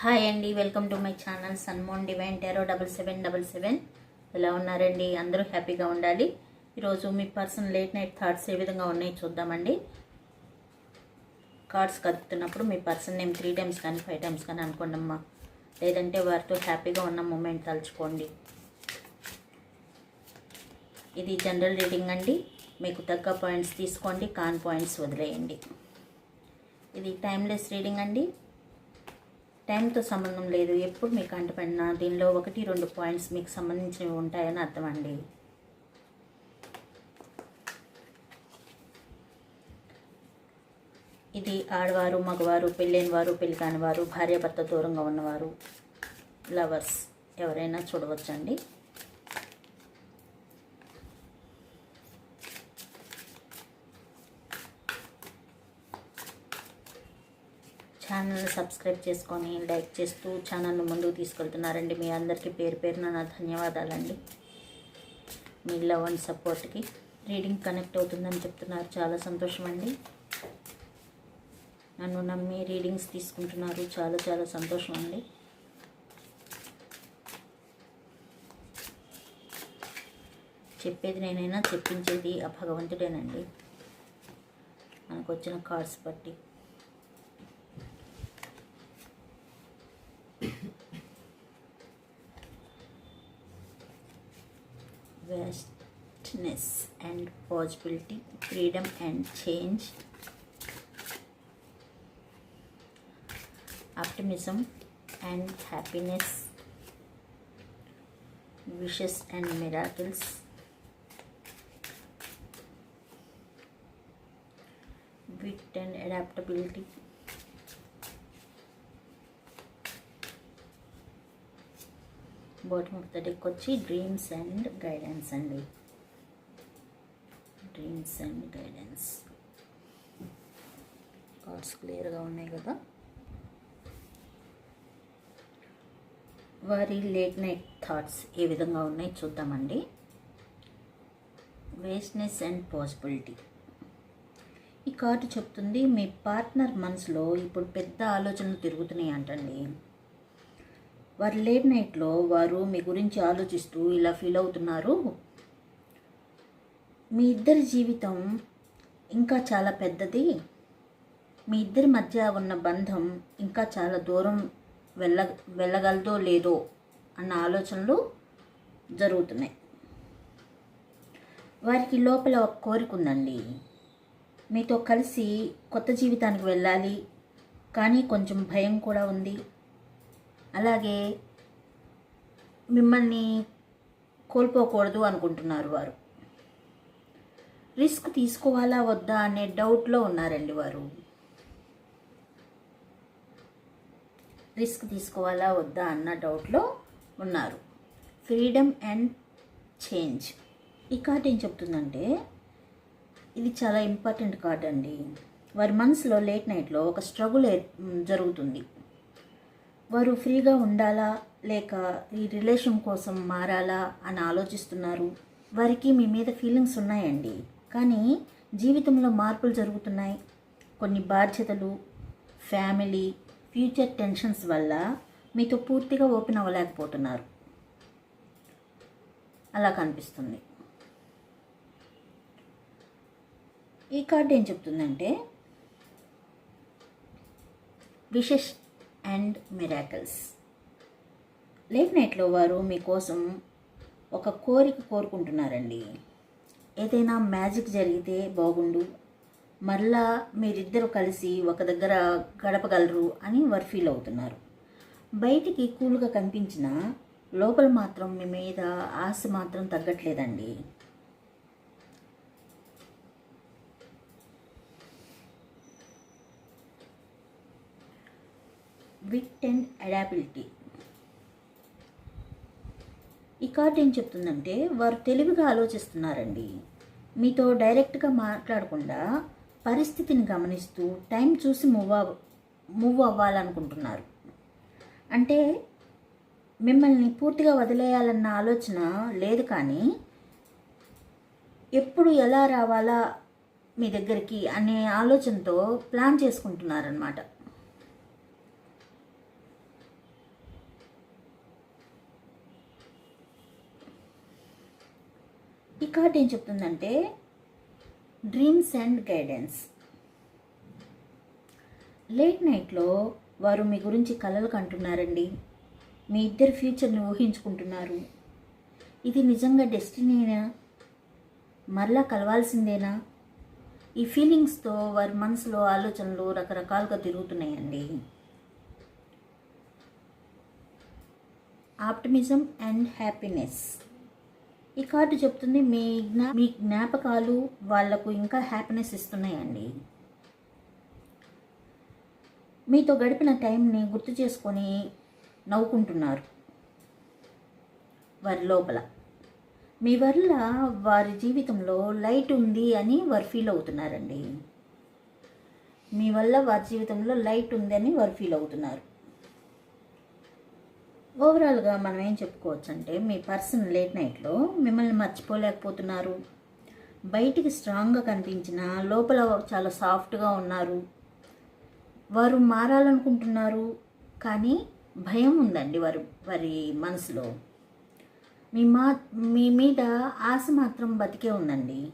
Hi అండి welcome to my channel Sunmoon divine tarot double seven double seven. ఎలా ఉన్నారండి? అందరూ హ్యాపీగా ఉండాలి. ఈరోజు మీ పర్సన్ లేట్ నైట్ థాట్స్ ఏ విధంగా ఉన్నాయి చూద్దామండి. కార్డ్స్ కదుపుతున్నప్పుడు మీ పర్సన్ నేమ్ త్రీ టైమ్స్ కానీ ఫైవ్ టైమ్స్ కానీ అనుకోండమ్మా. లేదంటే వారితో హ్యాపీగా ఉన్న మూమెంట్ తలుచుకోండి. ఇది జనరల్ రీడింగ్ అండి. మీకు తగ్గ పాయింట్స్ తీసుకోండి కాన్ పాయింట్స్ వదిలేయండి. ఇది టైమ్లెస్ రీడింగ్ అండి. టైంతో సంబంధం లేదు. ఎప్పుడు మీకు అంటపడినా దీనిలో ఒకటి రెండు పాయింట్స్ మీకు సంబంధించినవి ఉంటాయని అర్థం అండి ఇది ఆడవారు మగవారు పెళ్ళైన వారు పెళ్ళి కాని వారు భార్యాభర్త దూరంగా ఉన్నవారు లవర్స్ ఎవరైనా చూడవచ్చండి. ఛానల్ సబ్స్క్రైబ్ చేసుకొని లైక్ చేస్తూ ఛానల్ను ముందుకు తీసుకెళ్తున్నారండి. మీ అందరికీ పేరు పేరున నా ధన్యవాదాలండి. మీ లవ్ అండ్ సపోర్ట్కి రీడింగ్ కనెక్ట్ అవుతుందని చెప్తున్నారు. చాలా సంతోషం అండి నన్ను నమ్మి రీడింగ్స్ తీసుకుంటున్నారు. చాలా చాలా సంతోషం అండి చెప్పేది నేనైనా చెప్పించేది ఆ భగవంతుడేనండి. మనకు వచ్చిన కార్డ్స్ బట్టి. vastness and possibility, freedom and change, optimism and happiness, wishes and miracles, wit and adaptability, bottom of the deck, dreams and guidance and weight. Dreams and guidance cards క్లియర్గా ఉన్నాయి కదా. వారి లేట్ నైట్ థాట్స్ ఏ విధంగా ఉన్నాయి చూద్దామండి. Vastness and possibility ఈ card చెప్తుంది మీ పార్ట్నర్ మనసులో ఇప్పుడు పెద్ద ఆలోచనలు తిరుగుతున్నాయి అంటండి. వారి లేట్ నైట్లో వారు మీ గురించి ఆలోచిస్తూ ఇలా ఫీల్ అవుతున్నారు. మీ ఇద్దరి జీవితం ఇంకా చాలా పెద్దది. మీ ఇద్దరి మధ్య ఉన్న బంధం ఇంకా చాలా దూరం వెళ్ళ వెళ్ళగలదో లేదో అన్న ఆలోచనలు జరుగుతున్నాయి. వారికి లోపల ఒక కోరిక ఉందండి. మీతో కలిసి కొత్త జీవితానికి వెళ్ళాలి. కానీ కొంచెం భయం కూడా ఉంది. అలాగే మిమ్మల్ని కోల్పోకూడదు అనుకుంటున్నారు వారు. రిస్క్ తీసుకోవాలా వద్దా అనే డౌట్లో ఉన్నారండి వారు. రిస్క్ తీసుకోవాలా వద్దా అన్న డౌట్లో ఉన్నారు. Freedom and change. ఈ కార్డ్ ఏం చెప్తుందంటే ఇది చాలా ఇంపార్టెంట్ కార్డ్ అండి. వారి మనసులో లేట్ నైట్లో ఒక స్ట్రగుల్ జరుగుతుంది. వారు ఫ్రీగా ఉండాలా లేక ఈ రిలేషన్ కోసం మారాలా అని ఆలోచిస్తున్నారు. వారికి మీ మీద ఫీలింగ్స్ ఉన్నాయండి. కానీ జీవితంలో మార్పులు జరుగుతున్నాయి. కొన్ని బాధ్యతలు ఫ్యామిలీ ఫ్యూచర్ టెన్షన్స్ వల్ల మీతో పూర్తిగా ఓపెన్ అవ్వలేకపోతున్నారు. అలా కనిపిస్తుంది. ఈ కార్డు ఏం చెప్తుందంటే విషెస్ అండ్ మిరాకల్స్. లేట్ నైట్లో వారు మీకోసం ఒక కోరిక కోరుకుంటున్నారండి. ఏదైనా మ్యాజిక్ జరిగితే బాగుండు. మరలా మీరిద్దరు కలిసి ఒక దగ్గర గడపగలరు అని వారు ఫీల్ అవుతున్నారు. బయటికి కూల్గా కనిపించిన లోపల మాత్రం మీ మీద ఆశ మాత్రం తగ్గట్లేదండి. విట్ అండ్ అడాబిలిటీ ఈ కార్డ్ ఏం చెప్తుందంటే వారు తెలివిగా ఆలోచిస్తున్నారండి. మీతో డైరెక్ట్గా మాట్లాడకుండా పరిస్థితిని గమనిస్తూ టైం చూసి మూవ్ అవ్ మూవ్ అవ్వాలనుకుంటున్నారు. అంటే మిమ్మల్ని పూర్తిగా వదిలేయాలన్న ఆలోచన లేదు కానీ ఎప్పుడు ఎలా రావాలా మీ దగ్గరికి అనే ఆలోచనతో ప్లాన్ చేసుకుంటున్నారనమాట ఈ కార్డ్ ఏం చెప్తుందంటే డ్రీమ్స్ అండ్ గైడెన్స్ లేట్ నైట్లో వారు మీ గురించి కలలు కంటున్నారండి. మీ ఇద్దరి ఫ్యూచర్ని ఊహించుకుంటున్నారు. ఇది నిజంగా డెస్టినీనా మరలా కలవాల్సిందేనా? ఈ ఫీలింగ్స్తో వారి మనసులో ఆలోచనలు రకరకాలుగా తిరుగుతున్నాయండి. ఆప్టిమిజం అండ్ హ్యాపీనెస్ ఈ కార్డు చెప్తుంది మీ జ్ఞా మీ జ్ఞాపకాలు వాళ్ళకు ఇంకా హ్యాపీనెస్ ఇస్తున్నాయండి. మీతో గడిపిన టైంని గుర్తు చేసుకొని నవ్వుకుంటున్నారు. వారి లోపల. మీ వల్ల వారి జీవితంలో లైట్ ఉంది అని వారు ఫీల్ అవుతున్నారండి. మీ వల్ల వారి జీవితంలో లైట్ ఉంది అని వారు ఫీల్ అవుతున్నారు. ఓవరాల్గా మనం ఏం చెప్పుకోవచ్చు అంటే మీ పర్సన్ లేట్ నైట్లో మిమ్మల్ని మర్చిపోలేకపోతున్నారు. బయటికి స్ట్రాంగ్గా కనిపించిన లోపల చాలా సాఫ్ట్గా ఉన్నారు. వారు మారాలనుకుంటున్నారు కానీ భయం ఉందండి వారి వారి మనసులో. మీ మా మీ మీద ఆశ మాత్రం బతికే ఉందండి.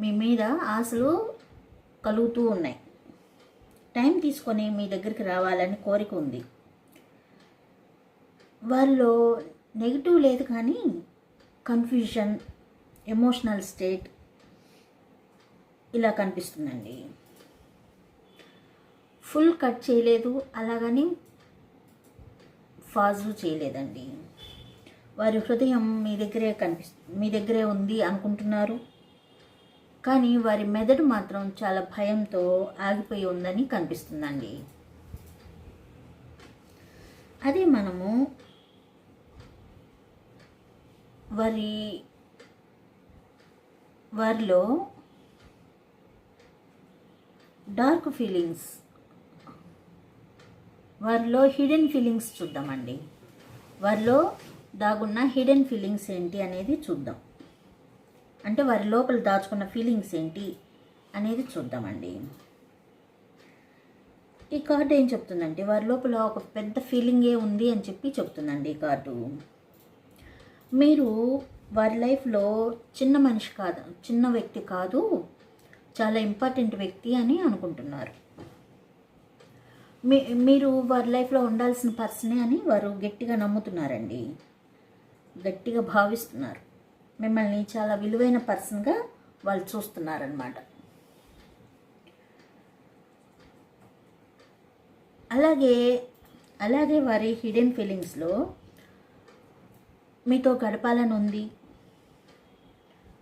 మీ మీద ఆశలు కలుగుతూ ఉన్నాయి. టైం తీసుకొని మీ దగ్గరికి రావాలని కోరిక ఉంది. వారిలో నెగిటివ్ లేదు కానీ కన్ఫ్యూజన్ ఎమోషనల్ స్టేట్ ఇలా కనిపిస్తుందండి. ఫుల్ కట్ చేయలేదు అలాగని ఫాజు చేయలేదండి. వారి హృదయం మీ దగ్గరే కనిపిస్తు మీ దగ్గరే ఉంది అనుకుంటున్నారు. కానీ వారి మెదడు మాత్రం చాలా భయంతో ఆగిపోయి ఉందని కనిపిస్తుందండి. అదే మనము వరి వారిలో డార్క్ ఫీలింగ్స్ వారిలో హిడెన్ ఫీలింగ్స్ చూద్దామండి. వారిలో దాగున్న హిడెన్ ఫీలింగ్స్ ఏంటి అనేది చూద్దాం. అంటే వారి లోపల దాచుకున్న ఫీలింగ్స్ ఏంటి అనేది చూద్దామండి. ఈ కార్డు ఏం చెప్తుందంటే వారి లోపల ఒక పెద్ద ఫీలింగే ఉంది అని చెప్పి చెప్తుందండి ఈ కార్డు. మీరు వారి లైఫ్లో చిన్న మనిషి కాదు చిన్న వ్యక్తి కాదు చాలా ఇంపార్టెంట్ వ్యక్తి అని అనుకుంటున్నారు. మీ మీరు వారి లైఫ్లో ఉండాల్సిన పర్సనే అని వారు గట్టిగా నమ్ముతున్నారండి. గట్టిగా భావిస్తున్నారు. మిమ్మల్ని చాలా విలువైన పర్సన్గా వాళ్ళు చూస్తున్నారనమాట అలాగే అలాగే వారి హిడెన్ ఫీలింగ్స్లో మీతో గడపాలని ఉంది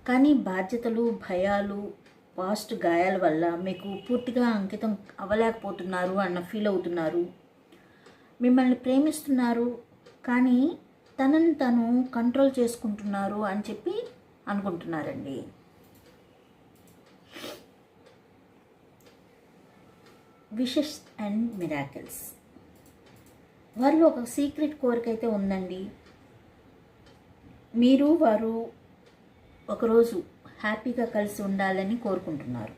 కానీ బాధ్యతలు భయాలు పాస్ట్ గాయాల వల్ల మీకు పూర్తిగా అంకితం అవ్వలేకపోతున్నారు అన్న ఫీల్ అవుతున్నారు. మిమ్మల్ని ప్రేమిస్తున్నారు కానీ తనని తను కంట్రోల్ చేసుకుంటున్నారు అని చెప్పి అనుకుంటున్నారండి. Wishes and miracles. వారిలో ఒక సీక్రెట్ కోరిక అయితే ఉందండి. మీరు వారు ఒకరోజు హ్యాపీగా కలిసి ఉండాలని కోరుకుంటున్నారు.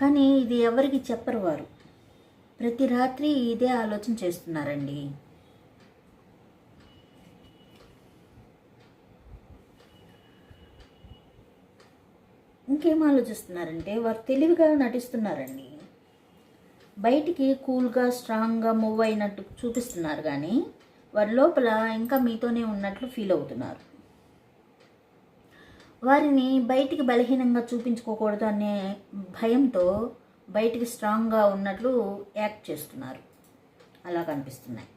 కానీ ఇది ఎవరికి చెప్పరు వారు. ప్రతి రాత్రి ఇదే ఆలోచన చేస్తున్నారండి. ఇంకేం ఆలోచిస్తున్నారంటే వారు తెలివిగా నటిస్తున్నారండి. బయటికి కూల్గా స్ట్రాంగ్గా మూవ్ అయినట్టు చూపిస్తున్నారు కానీ వారి లోపల ఇంకా మీతోనే ఉన్నట్లు ఫీల్ అవుతున్నారు. వారిని బయటికి బలహీనంగా చూపించుకోకూడదు అనే భయంతో బయటికి స్ట్రాంగ్గా ఉన్నట్లు యాక్ట్ చేస్తున్నారు. అలా కనిపిస్తున్నాయి.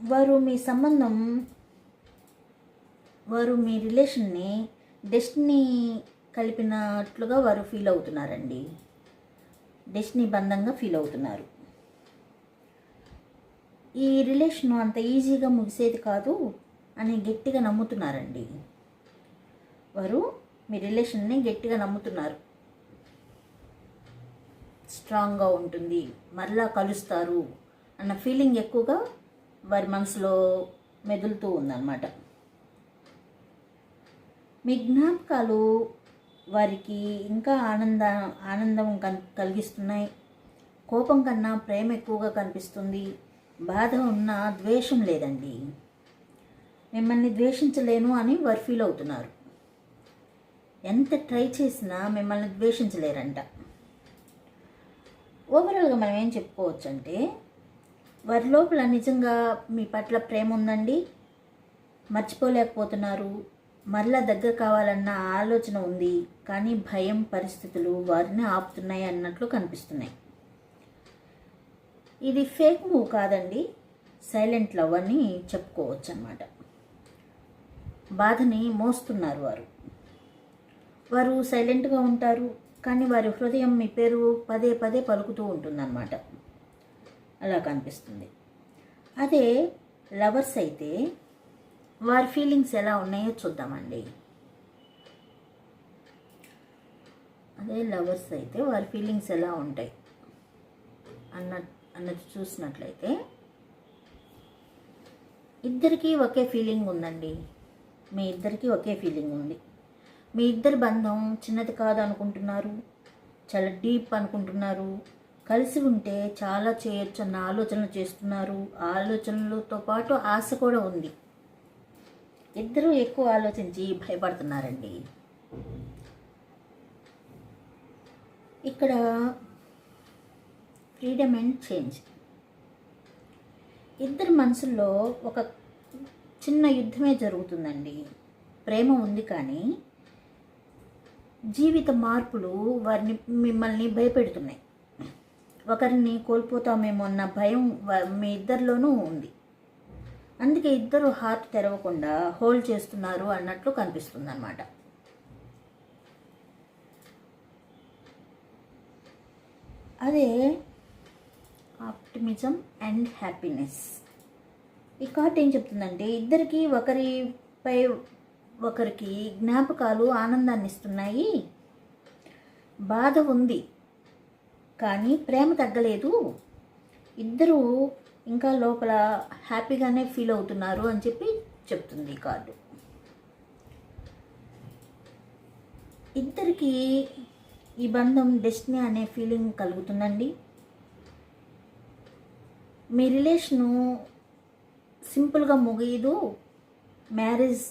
వారు మీ సంబంధం వారు మీ రిలేషన్ని డెస్టినీ కలిపినట్లుగా వారు ఫీల్ అవుతున్నారండి. డెస్టినీ బంధంగా ఫీల్ అవుతున్నారు. ఈ రిలేషన్ అంత ఈజీగా ముగిసేది కాదు అని గట్టిగా నమ్ముతున్నారండి. వారు మీ రిలేషన్ని గట్టిగా నమ్ముతున్నారు. స్ట్రాంగ్గా ఉంటుంది మరలా కలుస్తారు అన్న ఫీలింగ్ ఎక్కువగా వారి మనసులో మెదులుతూ ఉందన్నమాట. మీ జ్ఞాపకాలు వారికి ఇంకా ఆనంద ఆనందం కన్ కలిగిస్తున్నాయి. కోపం కన్నా ప్రేమ ఎక్కువగా కనిపిస్తుంది. బాధ ఉన్న ద్వేషం లేదండి. మిమ్మల్ని ద్వేషించలేను అని వారు ఫీల్ అవుతున్నారు. ఎంత ట్రై చేసినా మిమ్మల్ని ద్వేషించలేరంట. ఓవరాల్గా మనం ఏం చెప్పుకోవచ్చు అంటే వారి లోపల నిజంగా మీ పట్ల ప్రేమ ఉందండి? మర్చిపోలేకపోతున్నారు? మరలా దగ్గర కావాలన్న ఆలోచన ఉంది. కానీ భయం పరిస్థితులు వారిని ఆపుతున్నాయి అన్నట్లు కనిపిస్తున్నాయి. ఇది ఫేక్ మూవ్ కాదండి. సైలెంట్ లవ్ అని చెప్పుకోవచ్చు అన్నమాట బాధని మోస్తున్నారు వారు. వారు సైలెంట్గా ఉంటారు కానీ వారి హృదయం మీ పేరు పదే పదే పలుకుతూ ఉంటుందన్నమాట. అలా కనిపిస్తుంది. అదే లవర్స్ అయితే వారి ఫీలింగ్స్ ఎలా ఉన్నాయో చూద్దామండి. అదే లవర్స్ అయితే వారి ఫీలింగ్స్ ఎలా ఉంటాయి అన్న అన్నది చూసినట్లయితే ఇద్దరికీ ఒకే ఫీలింగ్ ఉందండి. మీ ఇద్దరికీ ఒకే ఫీలింగ్ ఉంది. మీ ఇద్దరి బంధం చిన్నది కాదు అనుకుంటున్నారు చాలా డీప్ అనుకుంటున్నారు కలిసి ఉంటే చాలా చేయొచ్చు అన్న ఆలోచనలు చేస్తున్నారు ఆలోచనలతో పాటు ఆశ కూడా ఉంది. ఇద్దరూ ఎక్కువ ఆలోచించి భయపడుతున్నారండి. ఇక్కడ ఫ్రీడమ్ అండ్ చేంజ్. ఇద్దరి మనసుల్లో ఒక చిన్న యుద్ధమే జరుగుతుందండి. ప్రేమ ఉంది కానీ జీవిత మార్పులు వారిని మిమ్మల్ని భయపెడుతున్నాయి. ఒకరిని కోల్పోతామేమో అన్న భయం మీ ఇద్దరిలోనూ ఉంది. అందుకే ఇద్దరు హార్ట్ తెరవకుండా హోల్డ్ చేస్తున్నారు అన్నట్లు కనిపిస్తుంది అనమాట అదే ఆప్టిమిజం అండ్ హ్యాపీనెస్. ఈ కార్డ్ ఏం చెప్తుందంటే ఇద్దరికి ఒకరిపై ఒకరికి జ్ఞాపకాలు ఆనందాన్ని ఇస్తున్నాయి. బాధ ఉంది కానీ ప్రేమ తగ్గలేదు. ఇద్దరు ఇంకా లోపల హ్యాపీగానే ఫీల్ అవుతున్నారు అని చెప్పి చెప్తుంది ఈ కార్డు. ఇద్దరికి ఈ బంధం డెస్టినీ అనే ఫీలింగ్ కలుగుతుందండి. మీ రిలేషను సింపుల్గా ముగియదు మ్యారేజ్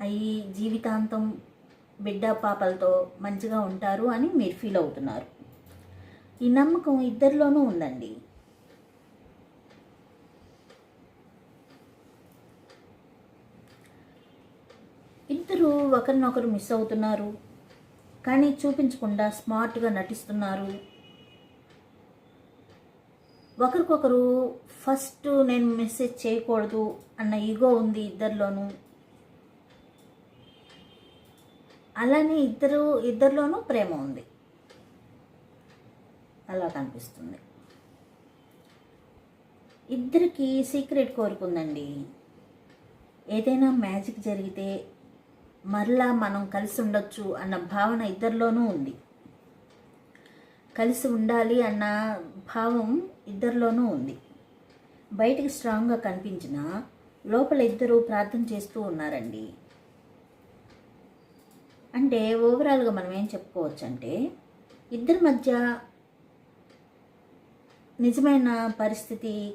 అయ్యి జీవితాంతం బిడ్డ పాపలతో మంచిగా ఉంటారు అని మీరు ఫీల్ అవుతున్నారు. ఈ నమ్మకం ఇద్దరిలోనూ ఉందండి. ఇద్దరు ఒకరినొకరు మిస్ అవుతున్నారు. కానీ చూపించకుండా స్మార్ట్గా నటిస్తున్నారు. ఒకరికొకరు ఫస్ట్ నేను మెసేజ్ చేయకూడదు అన్న ఈగో ఉంది ఇద్దరిలోనూ. అలానే ఇద్దరు ఇద్దరిలోనూ ప్రేమ ఉంది. అలా కనిపిస్తుంది. ఇద్దరికి సీక్రెట్ కోరుకుందండి ఏదైనా మ్యాజిక్ జరిగితే మరలా మనం కలిసి ఉండొచ్చు అన్న భావన ఇద్దరిలోనూ ఉంది. కలిసి ఉండాలి అన్న భావం ఇద్దరిలోనూ ఉంది. బయటికి స్ట్రాంగ్గా కనిపించిన లోపల ఇద్దరు ప్రార్థన చేస్తూ ఉన్నారండి. అంటే ఓవరాల్గా మనం ఏం చెప్పుకోవచ్చు అంటే ఇద్దరి మధ్య నిజమైన పరిస్థితి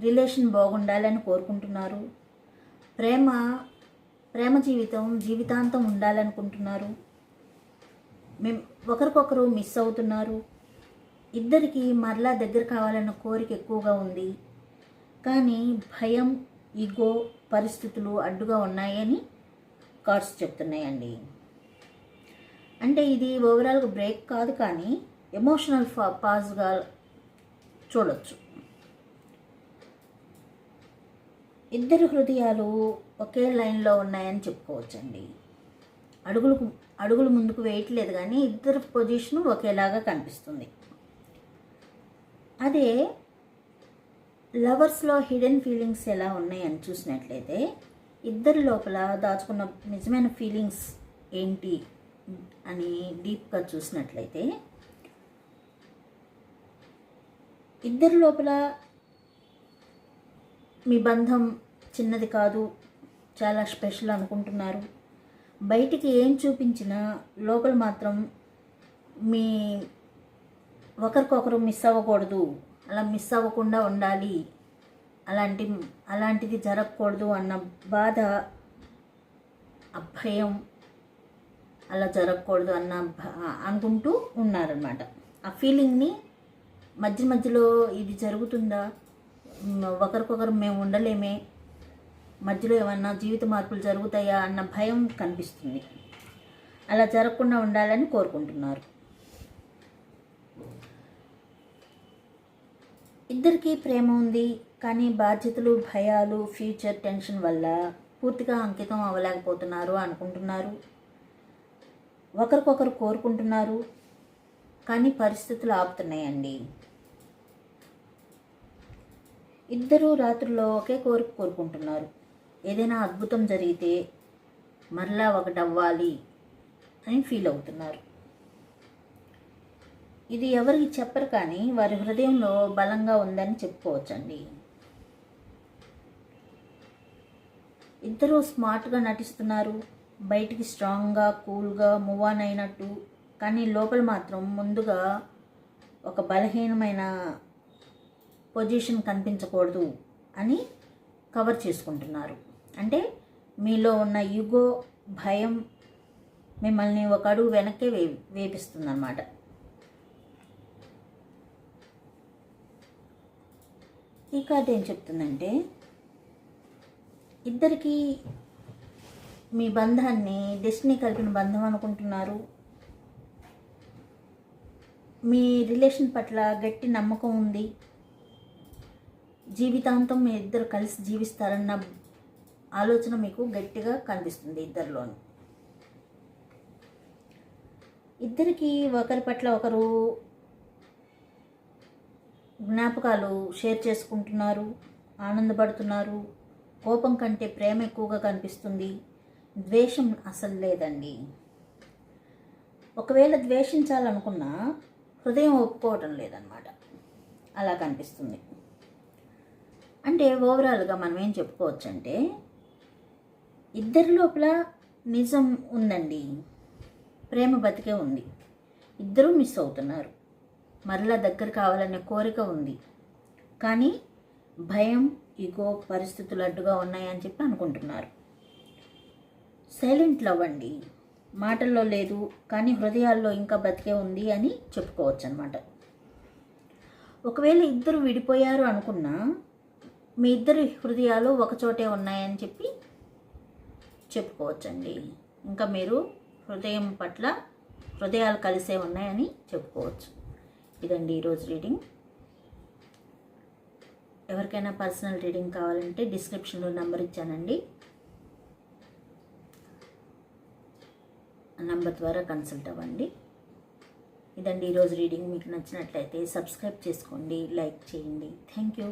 రిలేషన్ బాగుండాలని కోరుకుంటున్నారు. ప్రేమ ప్రేమ జీవితం జీవితాంతం ఉండాలనుకుంటున్నారు. మేము ఒకరికొకరు మిస్ అవుతున్నారు. ఇద్దరికి మరలా దగ్గర కావాలన్న కోరిక ఎక్కువగా ఉంది. కానీ భయం ఈగో పరిస్థితులు అడ్డుగా ఉన్నాయని కార్డ్స్ చెప్తున్నాయండి. అంటే ఇది ఓవరాల్గా బ్రేక్ కాదు కానీ ఎమోషనల్ ఫా పాజ్గా చూడొచ్చు. ఇద్దరు హృదయాలు ఒకే లైన్లో ఉన్నాయని చెప్పుకోవచ్చండి. అడుగులు అడుగులు ముందుకు వేయట్లేదు కానీ ఇద్దరు పొజిషను ఒకేలాగా కనిపిస్తుంది. అదే లవర్స్లో హిడెన్ ఫీలింగ్స్ ఎలా ఉన్నాయని చూసినట్లయితే ఇద్దరి లోపల దాచుకున్న నిజమైన ఫీలింగ్స్ ఏంటి అని డీప్గా చూసినట్లయితే ఇద్దరి లోపల మీ బంధం చిన్నది కాదు చాలా స్పెషల్ అనుకుంటున్నారు. బయటికి ఏం చూపించినా లోపల మాత్రం మీ ఒకరికొకరు మిస్ అవ్వకూడదు. అలా మిస్ అవ్వకుండా ఉండాలి. అలాంటి అలాంటిది జరగకూడదు అన్న బాధ అభయం అలా జరగకూడదు అన్న భ- అనుకుంటూ ఉన్నారనమాట ఆ ఫీలింగ్ని మధ్య మధ్యలో ఇది జరుగుతుందా? ఒకరికొకరు మేము ఉండలేమే. మధ్యలో ఏమన్నా జీవిత మార్పులు జరుగుతాయా అన్న భయం కనిపిస్తుంది. అలా జరగకుండా ఉండాలని కోరుకుంటున్నారు. ఇద్దరికీ ప్రేమ ఉంది కానీ బాధ్యతలు భయాలు ఫ్యూచర్ టెన్షన్ వల్ల పూర్తిగా అంకితం అవ్వలేకపోతున్నారు అనుకుంటున్నారు. ఒకరికొకరు కోరుకుంటున్నారు కానీ పరిస్థితులు ఆపుతున్నాయండి. ఇద్దరూ రాత్రుల్లో ఒకే కోరిక కోరుకుంటున్నారు. ఏదైనా అద్భుతం జరిగితే మరలా ఒకటి అవ్వాలి అని ఫీల్ అవుతున్నారు. ఇది ఎవరికి చెప్పరు కానీ వారి హృదయంలో బలంగా ఉందని చెప్పుకోవచ్చండి. ఇద్దరూ స్మార్ట్గా నటిస్తున్నారు. బయటికి స్ట్రాంగ్గా కూల్గా మూవ్ ఆన్ అయినట్టు కానీ లోపల మాత్రం ముందుగా ఒక బలహీనమైన పొజిషన్ కనిపించకూడదు అని కవర్ చేసుకుంటున్నారు. అంటే మీలో ఉన్న యుగో భయం మిమ్మల్ని ఒక అడుగు వెనక్కే వే వేపిస్తుందన్నమాట. ఈ కార్డు ఏం చెప్తుందంటే ఇద్దరికి మీ బంధాన్ని డెస్టినీ కలిపిన బంధం అనుకుంటున్నారు. మీ రిలేషన్ పట్ల గట్టి నమ్మకం ఉంది. జీవితాంతం మీ ఇద్దరు కలిసి జీవిస్తారన్న ఆలోచన మీకు గట్టిగా కనిపిస్తుంది ఇద్దరిలోని. ఇద్దరికి ఒకరి పట్ల ఒకరు జ్ఞాపకాలు షేర్ చేసుకుంటున్నారు ఆనందపడుతున్నారు కోపం కంటే ప్రేమ ఎక్కువగా కనిపిస్తుంది ద్వేషం అసలు లేదండి. ఒకవేళ ద్వేషించాలనుకున్నా హృదయం ఒప్పుకోవటం లేదన్నమాట. అలా కనిపిస్తుంది. అంటే ఓవరాల్గా మనం ఏం చెప్పుకోవచ్చంటే ఇద్దరి లోపల నిజం ఉందండి. ప్రేమ బతికే ఉంది. ఇద్దరూ మిస్ అవుతున్నారు. మరలా దగ్గర కావాలనే కోరిక ఉంది. కానీ భయం ఇగో పరిస్థితులు అడ్డుగా ఉన్నాయని చెప్పి అనుకుంటున్నారు. సైలెంట్ లవ్ అండి. మాటల్లో లేదు కానీ హృదయాల్లో ఇంకా బతికే ఉంది అని చెప్పుకోవచ్చు అనమాట ఒకవేళ ఇద్దరు విడిపోయారు అనుకున్నా మీ ఇద్దరి హృదయాలు ఒకచోటే ఉన్నాయని చెప్పి చెప్పుకోవచ్చండి. ఇంకా మీరు హృదయం పట్ల హృదయాలు కలిసే ఉన్నాయని చెప్పుకోవచ్చు. ఇదండి ఈరోజు రీడింగ్. ఎవరికైనా పర్సనల్ రీడింగ్ కావాలంటే డిస్క్రిప్షన్లో నెంబర్ ఇచ్చానండి. నంబర్ ద్వారా కన్సల్ట్ అవ్వండి. ఇదండి ఈరోజు రీడింగ్. మీకు నచ్చినట్లయితే సబ్స్క్రైబ్ చేసుకోండి లైక్ చేయండి. Thank you.